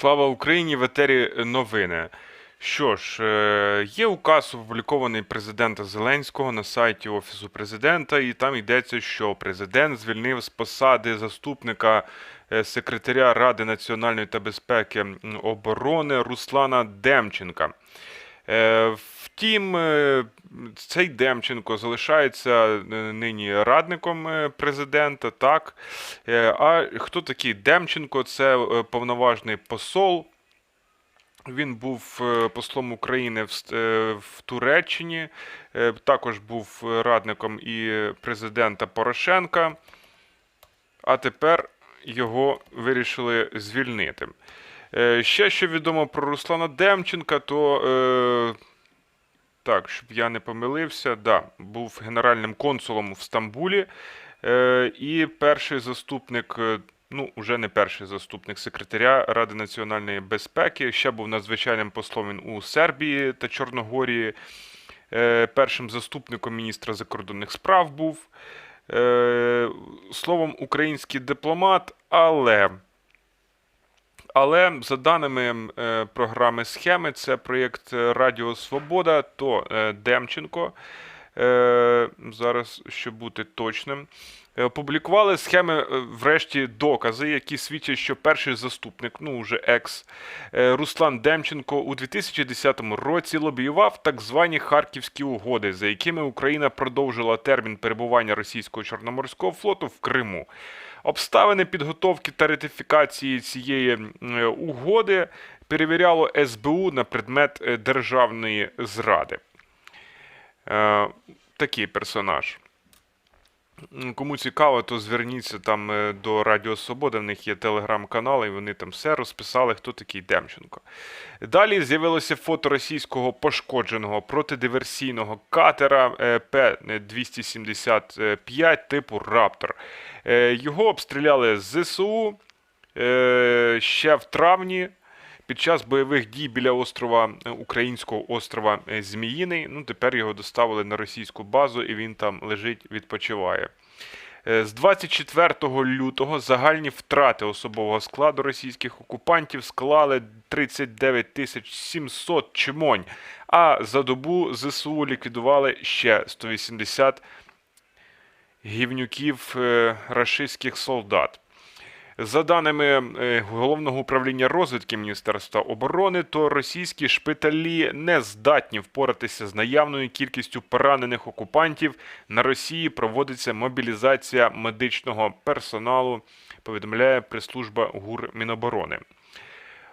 Слава Україні! В етері новини. Що ж, е, є указ опублікований президента Зеленського на сайті Офісу президента, і там йдеться, що президент звільнив з посади заступника е, секретаря Ради національної та безпеки оборони Руслана Демченка. Е, Втім, е, цей Демченко залишається е, нині радником президента, так. А хто такий Демченко? Це повноважний посол. Він був послом України в, Туреччині, також був радником і президента Порошенка, а тепер його вирішили звільнити. Е, Ще що відомо про Руслана Демченка, то е, так, щоб я не помилився, да, був генеральним консулом в Стамбулі е, і перший заступник, е, ну, уже не перший заступник секретаря Ради національної безпеки, ще був надзвичайним послом у Сербії та Чорногорії, е, першим заступником міністра закордонних справ був. Е, Словом, український дипломат, але. Але за даними е, програми схеми, це проєкт е, Радіо Свобода, то е, Демченко, зараз щоб бути точним, опублікували схеми, е, врешті, докази, які свідчать, що перший заступник, ну вже екс, е, Руслан Демченко у 2010 році лобіював так звані Харківські угоди, за якими Україна продовжила термін перебування російського Чорноморського флоту в Криму. Обставини підготовки та ратифікації цієї е, угоди перевіряло СБУ на предмет е, державної зради. Е, Такий персонаж. Кому цікаво, то зверніться там е, до Радіо Свобода, в них є телеграм-канал, і вони там все розписали, хто такий Демченко. Далі з'явилося фото російського пошкодженого протидиверсійного катера е, П-275 типу Раптор. Е, Його обстріляли з ЗСУ ще в травні. Під час бойових дій біля острова е, українського острова е, Зміїний. Ну, тепер його доставили на російську базу, і він там лежить, відпочиває. Е, З 24 лютого загальні втрати особового складу російських окупантів склали 39 тисяч 700 чмонь, а за добу ЗСУ ліквідували ще 180 гівнюків рашистських солдат. За даними е, головного управління розвідки Міністерства оборони, то російські шпиталі не здатні впоратися з наявною кількістю поранених окупантів. На Росії проводиться мобілізація медичного персоналу. Повідомляє прес-служба ГУР Міноборони.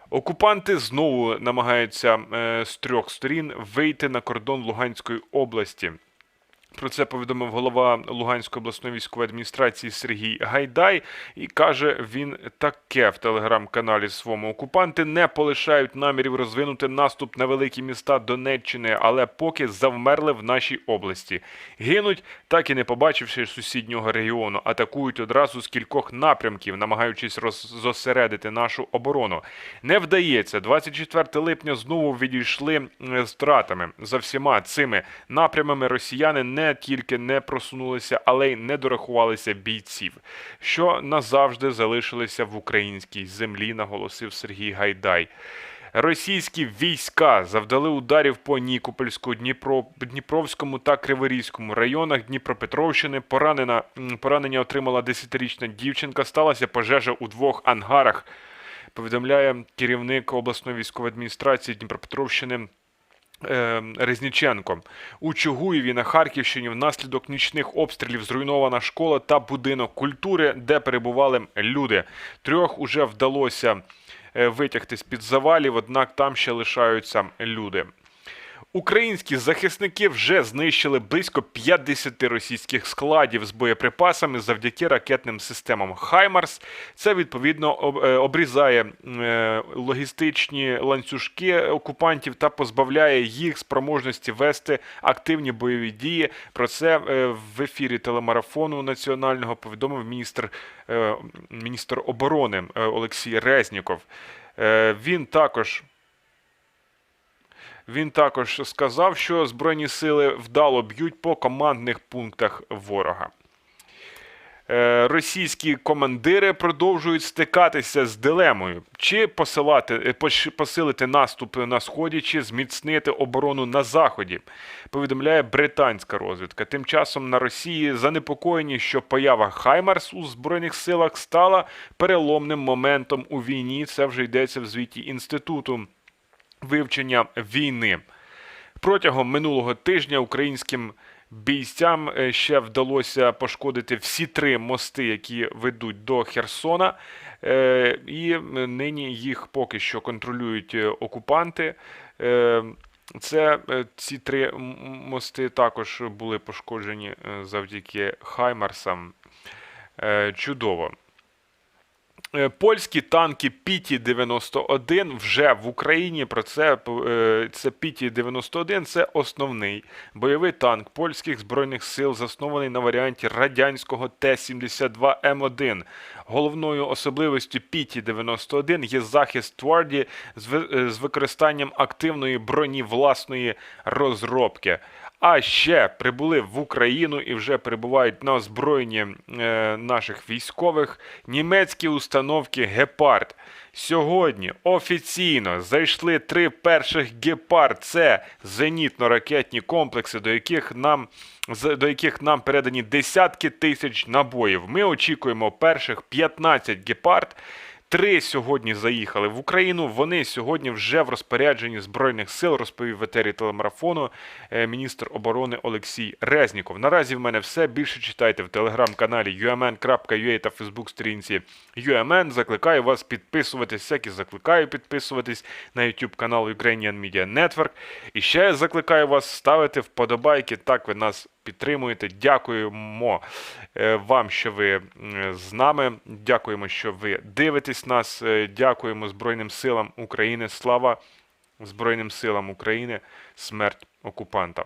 Окупанти знову намагаються е, з трьох сторін вийти на кордон Луганської області. Про це повідомив голова Луганської обласної військової адміністрації Сергій Гайдай, і каже він таке в телеграм-каналі своєму. Окупанти не полишають намірів розвинути наступ на великі міста Донеччини, але поки завмерли в нашій області. Гинуть, так і не побачивши сусіднього регіону, атакують одразу з кількох напрямків, намагаючись роззосередити нашу оборону. Не вдається. 24 липня знову відійшли е, з втратами. За всіма цими напрямами росіяни не тільки не просунулися, але й не дорахувалися бійців, що назавжди залишилися в українській землі, наголосив Сергій Гайдай. Російські війська завдали ударів по Нікопольську, Дніпро, Дніпровському та Криворізькому районах Дніпропетровщини. Поранена, поранення отримала 10-річна дівчинка. Сталася пожежа у двох ангарах. Повідомляє керівник обласної військової адміністрації Дніпропетровщини е, Резніченко. У Чугуєві на Харківщині внаслідок нічних обстрілів зруйнована школа та будинок культури, де перебували люди. Трьох уже вдалося е, витягти з-під завалів, однак там ще лишаються люди. Українські захисники вже знищили близько 50 російських складів з боєприпасами завдяки ракетним системам Хаймарс. Це відповідно е, обрізає е, логістичні ланцюжки окупантів та позбавляє їх спроможності вести активні бойові дії. Про це е, в ефірі телемарафону національного повідомив міністр, міністр оборони Олексій Резніков. Він також. Він також сказав, що Збройні сили вдало б'ють по командних пунктах ворога. Е, Російські командири продовжують стикатися з дилемою: чи посилати, е, посилити наступ на сході, чи зміцнити оборону на заході. Повідомляє британська розвідка. Тим часом на Росії занепокоєні, що поява Хаймарс у збройних силах стала переломним моментом у війні. Це вже йдеться в звіті інституту вивчення війни. Протягом минулого тижня українським бійцям е, ще вдалося пошкодити всі три мости, які ведуть до Херсона. Е, І нині їх поки що контролюють е, окупанти. Це ці три мости також були пошкоджені завдяки Хаймарсам. Чудово. Е, Польські танки Піті 91 вже в Україні. Про це е, це Піті 91 це основний бойовий танк польських збройних сил, заснований на варіанті радянського Т-72 М1. Головною особливістю Піті 91 є захист Тварді е, з використанням активної броні власної розробки. А ще прибули в Україну і вже перебувають на озброєнні наших військових німецькі установки Гепард. Сьогодні офіційно зайшли три перших Гепард. Це зенітно-ракетні комплекси, до яких нам до яких нам передані десятки тисяч набоїв. Ми очікуємо перших 15 гепард. Три сьогодні заїхали в Україну. Вони сьогодні вже в розпорядженні збройних сил, розповів в телемарафону е, міністр оборони Олексій Резніков. Наразі в мене все. Більше читайте в телеграм-каналі umn.ua та фейсбук сторінці UMN. Закликаю вас підписуватись, як закликаю підписуватись на YouTube канал Ukrainian Media Network. І ще закликаю вас ставити вподобайки. Так ви нас підтримуєте. Дякуємо е, вам, що ви з нами. Дякуємо, що ви дивитесь нас. Е, Дякуємо Збройним силам України. Слава Збройним силам України. Смерть окупантам.